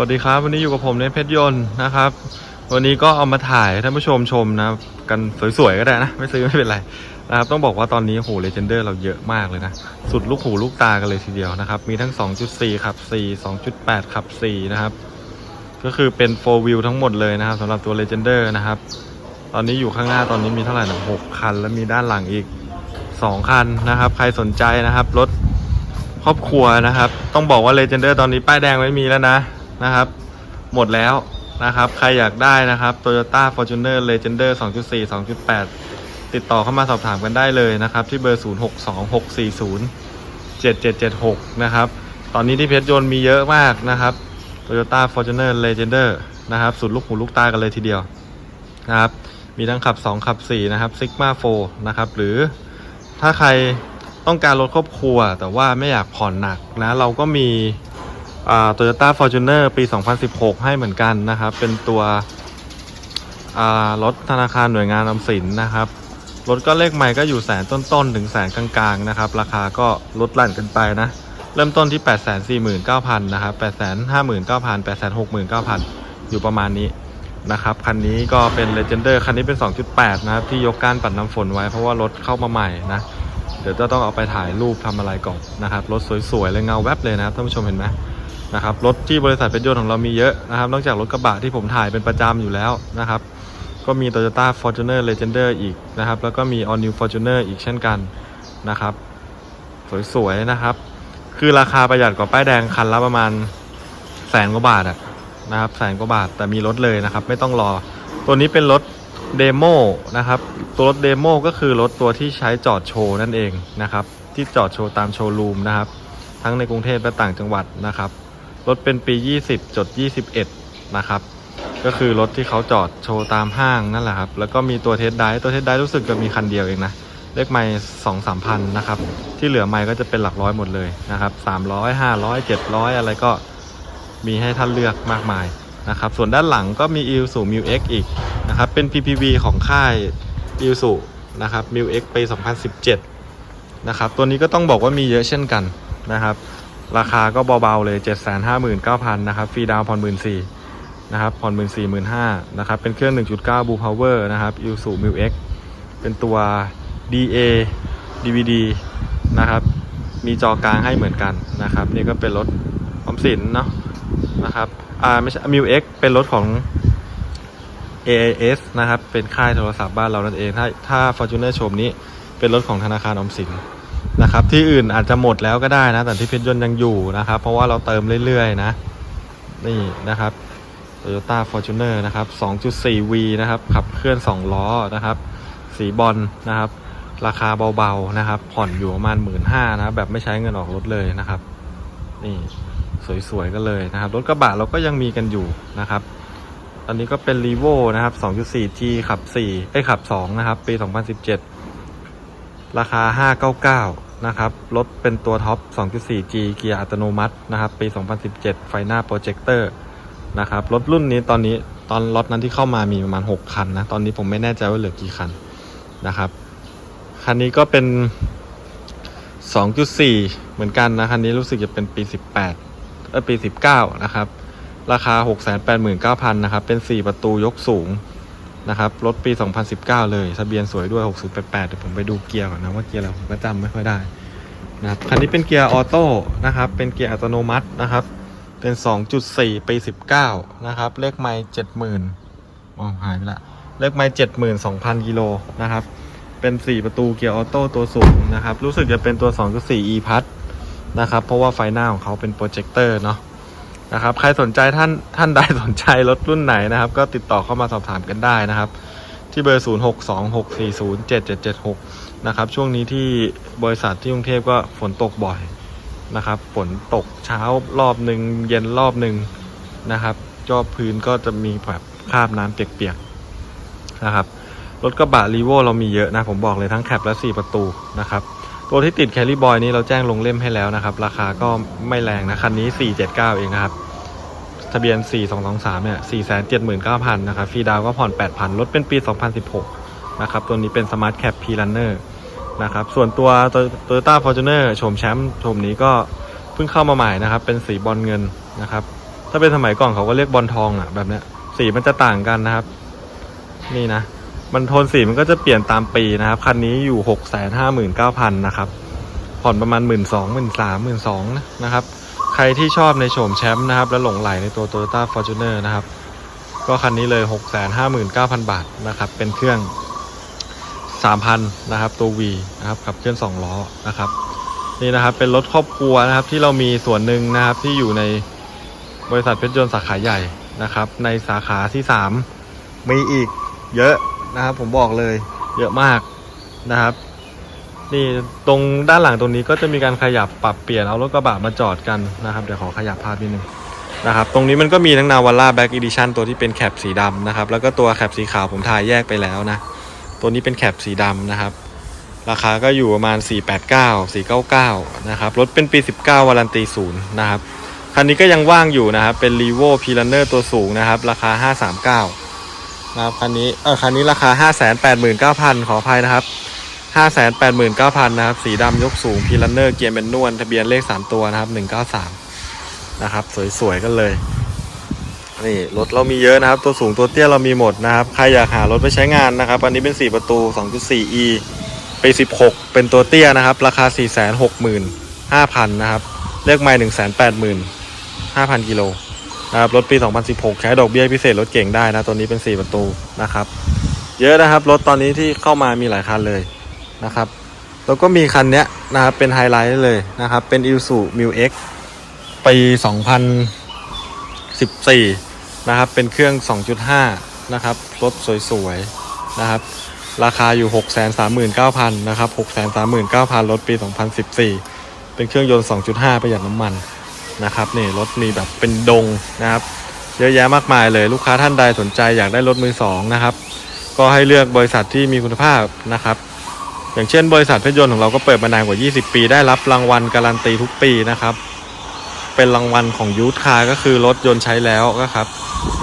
วัสดีครับ วันนี้อยู่กับผมในเพชรยนต์นะครับ วันนี้ก็เอามาถ่ายท่านผู้ชมชมนะกันสวยๆก็ได้นะ ไม่ซื้อไม่เป็นไรนะครับต้องบอกว่าตอนนี้โหเลเจนเดอร์เราเยอะมากเลยนะ สุดลูกหูลูกตากันเลยทีเดียวนะครับ มีทั้ง 2.4 ขับ 4 2.8 ขับ 4 นะครับ ก็คือเป็น 4 wheel ทั้งหมดเลยนะครับสำหรับตัว Legender นะครับ ตอนนี้อยู่ข้างหน้าตอนนี้มีเท่าไหร่นะ6คัน แล้วมีด้านหลังอีก 2 คันนะครับ ใครสนใจนะครับรถครอบครัวนะครับ ต้องบอกว่า Legender ตอนนี้ป้ายแดงไม่มีแล้วนะ นะครับ หมดแล้วนะครับ ใครอยากได้นะครับ Toyota Fortuner Legender 2.4 2.8 ติดต่อเข้ามาสอบถามกันได้เลยนะครับ ที่เบอร์ 062640 7776 นะครับ ตอนนี้ที่เพชรยนต์มีเยอะมากนะครับ Toyota Fortuner Legender นะครับ สุดลูกหูลูกตากันเลยทีเดียวนะครับ มีทั้งขับ 2 ขับ 4 นะครับ Sigma 4 นะครับ หรือถ้าใครต้องการรถครอบครัว แต่ว่าไม่อยากผ่อนหนักนะ เราก็มี โตโยต้าฟอร์จูเนอร์ปี 2016 ให้เหมือนกันนะครับ เป็นตัวอ่ารถธนาคารหน่วยงานออมสินนะครับ รถก็เลขใหม่ก็อยู่แสนต้นๆ ถึงแสนกลางๆ นะครับ ราคาก็ลดหลั่นกันไปนะ เริ่มต้นที่ 849,000 นะครับ 859,000 869,000 อยู่ประมาณนี้นะครับ คันนี้ก็เป็น Legender คันนี้เป็น 2.8 นะครับ ที่ยกก้านปัดน้ำฝนไว้เพราะว่ารถเข้ามาใหม่นะเดี๋ยวจะต้องเอาไปถ่ายรูปทำอะไรก่อนนะครับ รถสวยๆเลยเงาแวบเลยนะครับท่านผู้ชมเห็นไหม นะครับรถที่บริษัทเป็นยนต์ของเรามีเยอะนะครับ นอกจากรถกระบะที่ผมถ่ายเป็นประจำอยู่แล้วนะครับ ก็มี Toyota Fortuner Legender อีกนะครับ แล้วก็มี All New Fortuner อีกเช่นกันนะครับ สวยๆนะครับ คือราคาประหยัดกว่าป้ายแดงคันละประมาณแสนกว่าบาทอะนะครับแสนกว่าบาทแต่มีรถเลยนะครับ ไม่ต้องรอ ตัวนี้เป็นรถเดโมนะครับ ตัวรถเดโมก็คือรถตัวที่ใช้จอดโชว์นั่นเองนะครับ ที่จอดโชว์ตามโชว์รูมนะครับ ทั้งในกรุงเทพและต่างจังหวัดนะครับ รถเป็นปี 20จด21 นะครับ ก็คือรถที่เขาจอดโชว์ตามห้างนั่นแหละครับ แล้วก็มีตัวเทสไดตัวเทสไดรู้สึกจะมีคันเดียวเองนะ เลขไม่สองสามพันนะครับ ที่เหลือไม่ก็จะเป็นหลักร้อยหมดเลยนะครับสามร้อยห้าร้อยเจ็ดร้อยอะไรก็มีให้ท่านเลือกมากมายนะครับ ส่วนด้านหลังก็มี i l s u m i x อีกนะครับ เป็น PPV ของค่าย i l s u นะครับ m i x ปี 2017 นะครับ ตัวนี้ก็ต้องบอกว่ามีเยอะเช่นกันนะครับ ราคาก็เบาๆเลย 759,000 นะครับ ฟรีดาวผ่อน14,000นะครับ ผ่อน14,000 15,000นะครับ เป็นเครื่อง 1.9 Blue Power นะครับ i l s u m i x เป็นตัว DA DVD นะครับ มีจอกลางให้เหมือนกันนะครับ นี่ก็เป็นรถออมสินเนาะนะครับ อ่าไม่ใช่ m ิ x เป็นรถของ AIS นะครับ เป็นค่ายโทรศัพท์บ้านเรานั่นเอง ถ้าถ้า Fortuner โฉมนี้ เป็นรถของธนาคารออมสิน นะครับ ที่อื่นอาจจะหมดแล้วก็ได้นะ แต่ที่เพชรยนต์ยังอยู่นะครับ เพราะว่าเราเติมเรื่อยๆนะ นี่นะครับ Toyota Fortuner นะครับ 2.4V นะครับ ขับเคลื่อน 2 ล้อนะครับ สีบอลนะครับ ราคาเบาๆนะครับ ผ่อนอยู่ประมาณหมื่นห้านะครับแบบไม่ใช้เงินออกรถเลยนะครับ นี่สวยๆกันเลยนะครับ รถกระบะเราก็ยังมีกันอยู่นะครับตอนนี้ก็เป็น r ีโวนะครับ 2.4G ขับ4ไอ้ขับ 2 นะครับ ปี 2017 ราคา 599 นะครับ รถเป็นตัวท็อป 2.4G เกียร์อัตโนมัตินะครับ ปี 2017 ไฟหน้าโปรเจคเตอร์นะครับ รถรุ่นนี้ตอนนี้ตอนรถนั้นที่เข้ามามีประมาณ 6 คันนะ ตอนนี้ผมไม่แน่ใจว่าเหลือกี่คันนะครับ คันนี้ก็เป็น 2.4 เหมือนกันนะ คันนี้รู้สึกจะเป็นปี 18เออปี 19 นะครับ ราคา 689,000 นะครับ เป็น 4 ประตูยกสูง นะครับรถปี 2019 เลยทะเบียนสวยด้วย 6088เดี๋ยวผมไปดูเกียร์ก่อนนะว่าเกียร์อะไรผมก็จำไม่ค่อยได้นะครับคันนี้เป็นเกียร์ออโต้นะครับเป็นเกียร์อัตโนมัตินะครับ เป็น 2.4 ปี 19 นะครับ เลขไมล์70,000อ๋อหายไปละ เลขไมล์72,000 กิโลนะครับ เป็น 4 ประตูเกียร์ออโต้ตัวสูงนะครับ รู้สึกจะเป็นตัว 2.4 e พัทนะครับ เพราะว่าไฟหน้าของเขาเป็นโปรเจคเตอร์เนาะ นะครับ ใครสนใจท่านท่านใดสนใจรถรุ่นไหนนะครับ ก็ติดต่อเข้ามาสอบถามกันได้นะครับ ที่เบอร์ 0626407776 นะครับ ช่วงนี้ที่บริษัทที่กรุงเทพก็ฝนตกบ่อยนะครับ ฝนตกเช้ารอบหนึ่งเย็นรอบหนึ่งนะครับจอบพื้นก็จะมีแบบคราบน้ำเปียกๆนะครับรถกระบะรีโวเรามีเยอะนะ ผมบอกเลยทั้งแคปและ 4 ประตูนะครับ ตัวที่ติดแคลรี่บอยนี้เราแจ้งลงเล่มให้แล้วนะครับ ราคาก็ไม่แรงนะ คันนี้ 479 เองนะครับ ทะเบียน 4223 เนี่ย 479,000 นะครับฟรีดาวก็ผ่อน 8,000 รถเป็นปี 2016 นะครับ ตัวนี้เป็น Smart Cap P Runner นอร์นะครับ ส่วนตัว Toyota Fortuner โฉมแชมป์โฉมนี้ก็เพิ่งเข้ามาใหม่นะครับ เป็นสีบอลเงินนะครับ ถ้าเป็นสมัยก่อนเขาก็เรียกบอลทองอะแบบเนี้ยสีมันจะต่างกันนะครับ นี่นะ มันโทนสีมันก็จะเปลี่ยนตามปีนะครับ คันนี้อยู่หกแสนห้าหมื่นเก้าพันนะครับ ผ่อนประมาณหมื่นสองหมื่นสามหมื่นสองนะครับ ใครที่ชอบในโฉมแชมป์นะครับ แล้วหลงไหลในตัว Toyota Fortuner นะครับ ก็คันนี้เลย659,000บาทนะครับ เป็นเครื่อง3,000นนะครับ ตัว V นะครับขับเคลื่อน2ล้อนะครับ นี่นะครับเป็นรถครอบครัวนะครับที่เรามีส่วนหนึ่งนะครับที่อยู่ในบริษัทเพชรยนต์สาขาใหญ่นะครับ ในสาขาที่3มีอีกเยอะ นะครับ ผมบอกเลยเยอะมากนะครับ นี่ตรงด้านหลังตรงนี้ก็จะมีการขยับปรับเปลี่ยนเอารถกระบะมาจอดกันนะครับ เดี๋ยวขอขยับภาพนิดนึงนะครับ ตรงนี้มันก็มีทั้งนาวาร่าแบ็กอีดิชันตัวที่เป็นแคปสีดำนะครับ แล้วก็ตัวแคปสีขาวผมถ่ายแยกไปแล้วนะ ตัวนี้เป็นแคปสีดำนะครับ ราคาก็อยู่ประมาณ 489 499 นะครับ รถเป็นปี 19 วารันตีศูนย์นะครับ คันนี้ก็ยังว่างอยู่นะครับ เป็น r e v o p i l a n e r ตัวสูงนะครับ ราคา 539 นะครับคันนี้เออคันนี้ราคา 589,000 ขออภัยนะครับ 589,000 นะครับสีดำยกสูง p i l a n e r เกียร์แมนนวลทะเบียนเลข 3 ตัวนะครับ 193 นะครับ สวยๆกันเลยนี่รถเรามีเยอะนะครับ ตัวสูงตัวเตี้ยเรามีหมดนะครับ ใครอยากหารถไปใช้งานนะครับ อันนี้เป็น 4 ประตู 2.4e ปี16 เป็นตัวเตี้ยนะครับ ราคา 465,000 นะครับเลขไมล์185,000กิโล นะครับรถปี 2016 ใช้ดอกเบี้ยพิเศษรถเก่งได้นะ ตัวนี้เป็น 4 ประตูนะครับ เยอะนะครับ รถตอนนี้ที่เข้ามามีหลายคันเลยนะครับ แล้วก็มีคันนี้นะครับ เป็นไฮไลท์เลยนะครับ เป็น i s u m u x ปี 2014 นะครับ เป็นเครื่อง 2.5 นะครับ รถสวยๆ นะครับ ราคาอยู่ 639,000 นะครับ 639,000 รถปี 2014 เป็นเครื่องยนต์ 2.5 ประหยัดน้ำมัน นะครับนี่รถมีแบบเป็นดงนะครับ เยอะแยะมากมายเลยลูกค้าท่านใดสนใจอยากได้รถมือสองนะครับ ก็ให้เลือกบริษัทที่มีคุณภาพนะครับ อย่างเช่น บริษัทเพชรยนต์ของเราก็เปิดมานานกว่า 20 ปี ได้รับรางวัลการันตีทุกปีนะครับ เป็นรางวัลของยูทคาก็คือรถยนต์ใช้แล้วก็ครับ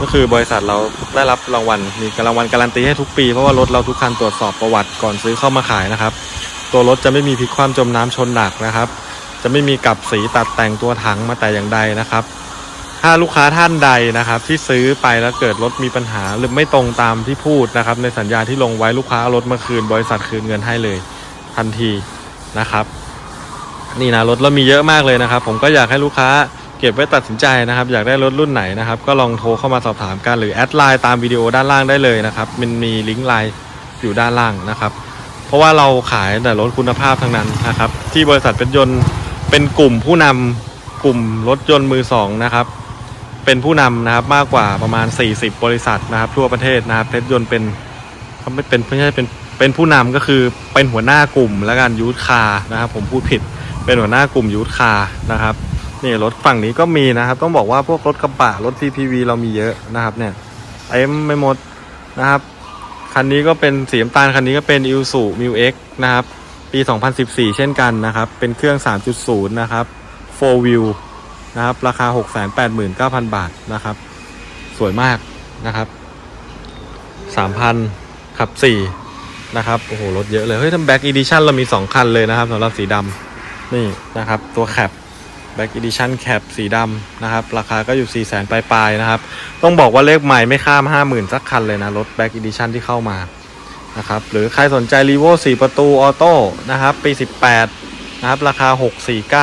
ก็คือบริษัทเราได้รับรางวัลมีรางวัลการันตีให้ทุกปี เพราะว่ารถเราทุกคันตรวจสอบประวัติก่อนซื้อเข้ามาขายนะครับ ตัวรถจะไม่มีพลิกคว่ำจมน้ำชนหนักนะครับ จะไม่มีกับสีตัดแต่งตัวถังมาแต่อย่างใดนะครับ ถ้าลูกค้าท่านใดนะครับ ที่ซื้อไปแล้วเกิดรถมีปัญหาหรือไม่ตรงตามที่พูดนะครับ ในสัญญาที่ลงไว้ลูกค้าเอารถมาคืน บริษัทคืนเงินให้เลย ทันทีนะครับนี่นะรถเรามีเยอะมากเลยนะครับ ผมก็อยากให้ลูกค้าเก็บไว้ตัดสินใจนะครับ อยากได้รถรุ่นไหนนะครับ ก็ลองโทรเข้ามาสอบถามกันหรือแอดไลน์ตามวิดีโอด้านล่างได้เลยนะครับ มันมีลิงก์ไลน์อยู่ด้านล่างนะครับ เพราะว่าเราขายแต่รถคุณภาพทั้งนั้นนะครับ ที่บริษัทเป็นยนต์ เป็นกลุ่มผู้นำกลุ่มรถยนต์มือสองนะครับ เป็นผู้นำนะครับมากกว่าประมาณ 40 บริษัทนะครับ ทั่วประเทศนะครับเพชรยนต์เป็นเขาไม่เป็นไม่ใช่เป็นเป็นผู้นำก็คือเป็นหัวหน้ากลุ่มแล้วกันยูทคานะครับ ผมพูดผิดเป็นหัวหน้ากลุ่มยูทคานะครับนี่รถฝั่งนี้ก็มีนะครับ ต้องบอกว่าพวกรถกระบะรถ CPV เรามีเยอะนะครับเนี่ยเต็มไม่หมดนะครับคันนี้ก็เป็นสีน้ำตาลคันนี้ก็เป็น i s u m u x นะครับ ปี 2014 เช่นกันนะครับ เป็นเครื่อง 3.0 นะครับ 4 wheel นะครับ ราคา 689,000 บาทนะครับ สวยมากนะครับ 3,000ขับ 4 นะครับ โอ้โห รถเยอะเลย เฮ้ยทำแบ็กอีดิชันเรามี 2 คันเลยนะครับสำหรับสีดำนี่นะครับ ตัวแคปแบ็กอีดิชันแคปสีดำนะครับ ราคาก็อยู่ 4 0 0 0 0 0ปลายๆนะครับ ต้องบอกว่าเลขใหม่ไม่ข้าม 50,000 สักคันเลยนะ รถแบ็กอีดิชันที่เข้ามา นะครับ หรือใครสนใจ r ีโว4 ประตูออโต้นะครับ ปี 18 นะครับ ราคา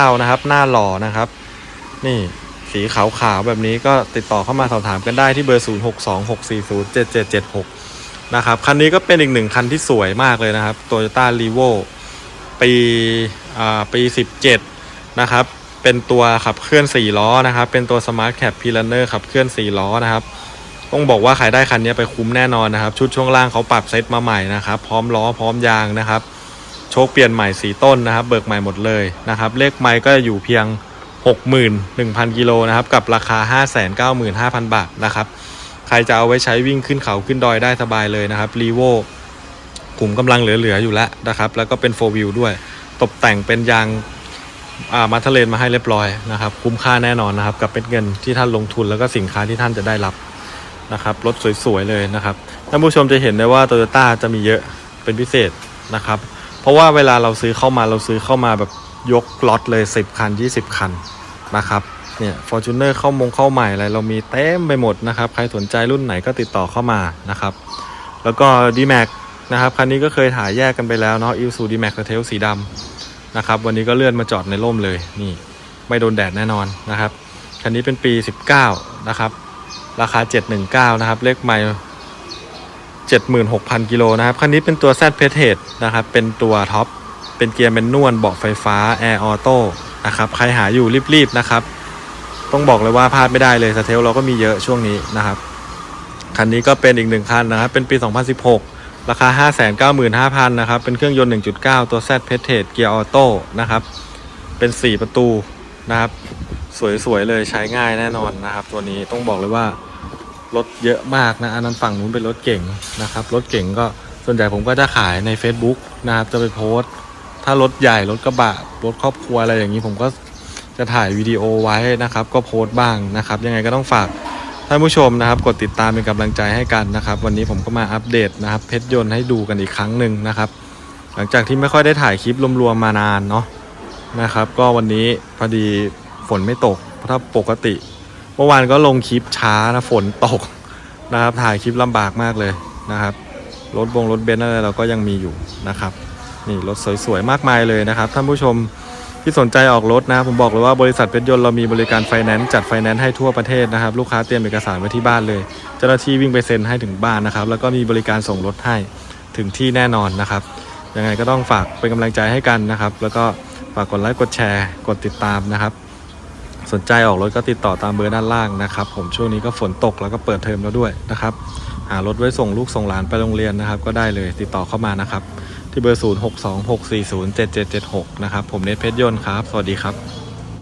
649 นะครับ หน้าหล่อนะครับ นี่สีขาวๆ แบบนี้ก็ติดต่อเข้ามาสอบถามกันได้ที่เบอร์ 0626407776 นะครับ คันนี้ก็เป็นอีกหนึ่งคันที่สวยมากเลยนะครับ Toyota r e v o ปีอ่าปี 17 นะครับ เป็นตัวขับเคลื่อน 4 ล้อนะครับ เป็นตัว Smart Cap p i l a n e r ขับเคลื่อน 4 ล้อนะครับ ต้องบอกว่าใครได้คันนี้ไปคุ้มแน่นอนนะครับ ชุดช่วงล่างเขาปรับเซตมาใหม่นะครับ พร้อมล้อพร้อมยางนะครับ โชคเปลี่ยนใหม่สีต้นนะครับ เบิกใหม่หมดเลยนะครับ เลขไมค์ก็อยู่เพียง 61,000กิโลนะครับ กับราคา 595,000 บาทนะครับ ใครจะเอาไว้ใช้วิ่งขึ้นเขาขึ้นดอยได้สบายเลยนะครับรีโวขุมกำลังเหลือๆอยู่แล้วนะครับ แล้วก็เป็น4 w วิวด้วย ตกแต่งเป็นยางอ่ามาทเลนมาให้เรียบร้อยนะครับ คุ้มค่าแน่นอนนะครับ กับเป็นเงินที่ท่านลงทุนแล้วก็สินค้าที่ท่านจะได้รับ นะครับรถสวยๆเลยนะครับท่านผู้ชมจะเห็นได้ว่าโตโยต้าจะมีเยอะเป็นพิเศษนะครับ เพราะว่าเวลาเราซื้อเข้ามาเราซื้อเข้ามาแบบยกล็อตเลย 10 คัน 20 คันนะครับเนี่ย Fortuner เข้ามงเข้าใหม่อะไรเรามีเต็มไปหมดนะครับ ใครสนใจรุ่นไหนก็ติดต่อเข้ามานะครับ แล้วก็ D-Max นะครับคันนี้ก็เคยถ่ายแยกกันไปแล้วเนาะ i l s u D-Max เทลสีดำนะครับวันนี้ก็เลื่อนมาจอดในร่มเลยนี่ ไม่โดนแดดแน่นอนนะครับ คันนี้เป็นปี 19 นะครับ ราคา 719 นะครับ เลขไม่76,000 กิโลนะครับ คันนี้เป็นตัว Z p e t e นะครับ เป็นตัวท็อป เป็นเกียร์แมนนวลเบาะไฟฟ้าแอร์ออโต้นะครับ ใครหาอยู่รีบๆนะครับ ต้องบอกเลยว่าพลาดไม่ได้เลยสเทลเราก็มีเยอะช่วงนี้นะครับ คันนี้ก็เป็นอีกหนึ่งคันนะครับ เป็นปี 2016 ราคา 595,000 นะครับ เป็นเครื่องยนต์ 1.9 ตัว Z p e t e เกียร์ออโต้นะครับ เป็น 4 ประตูนะครับ สวยๆเลยใช้ง่ายแน่นอนนะครับ ตัวนี้ต้องบอกเลยว่า รถเยอะมากนะ อันนั้นฝั่งนู้นเป็นรถเก่งนะครับ รถเก่งก็ส่วนใหญ่ผมก็จะขายใน Facebook นะครับ จะไปโพสต์ถ้ารถใหญ่รถกระบะรถครอบครัวอะไรอย่างนี้ผมก็จะถ่ายวิดีโอไว้นะครับ ก็โพสต์บ้างนะครับ ยังไงก็ต้องฝากท่านผู้ชมนะครับ กดติดตามเป็นกำลังใจให้กันนะครับ วันนี้ผมก็มาอัปเดตนะครับเพชรยนต์ให้ดูกันอีกครั้งหนึ่งนะครับ หลังจากที่ไม่ค่อยได้ถ่ายคลิปรวมๆมานานเนาะนะครับ ก็วันนี้พอดีฝนไม่ตกเพราะถ้าปกติ เมื่อวานก็ลงคลิปช้านะฝนตกนะครับ ถ่ายคลิปลำบากมากเลยนะครับ รถบงรถเบนซ์อะไรเราก็ยังมีอยู่นะครับ นี่รถสวยๆ มากมายเลยนะครับ ท่านผู้ชมที่สนใจออกรถนะผมบอกเลยว่าบริษัทเพชรยนต์เรามีบริการไฟแนนซ์จัดไฟแนนซ์ให้ทั่วประเทศนะครับ ลูกค้าเตรียมเอกสารไว้ที่บ้านเลยเจ้าหน้าที่วิ่งไปเซ็นให้ถึงบ้านนะครับ แล้วก็มีบริการส่งรถให้ถึงที่แน่นอนนะครับยังไงก็ต้องฝากเป็นกำลังใจให้กันนะครับ แล้วก็ฝากกดไลค์กดแชร์ กดติดตามนะครับ สนใจออกรถก็ติดต่อตามเบอร์ด้านล่างนะครับ ผมช่วงนี้ก็ฝนตกแล้วก็เปิดเทอมแล้วด้วยนะครับ หารถไว้ส่งลูกส่งหลานไปโรงเรียนนะครับ ก็ได้เลยติดต่อเข้ามานะครับ ที่เบอร์ 0 6 2 6 4 0 7 7 7 6 นะครับ ผมเนทเพชรยนต์ครับ สวัสดีครับ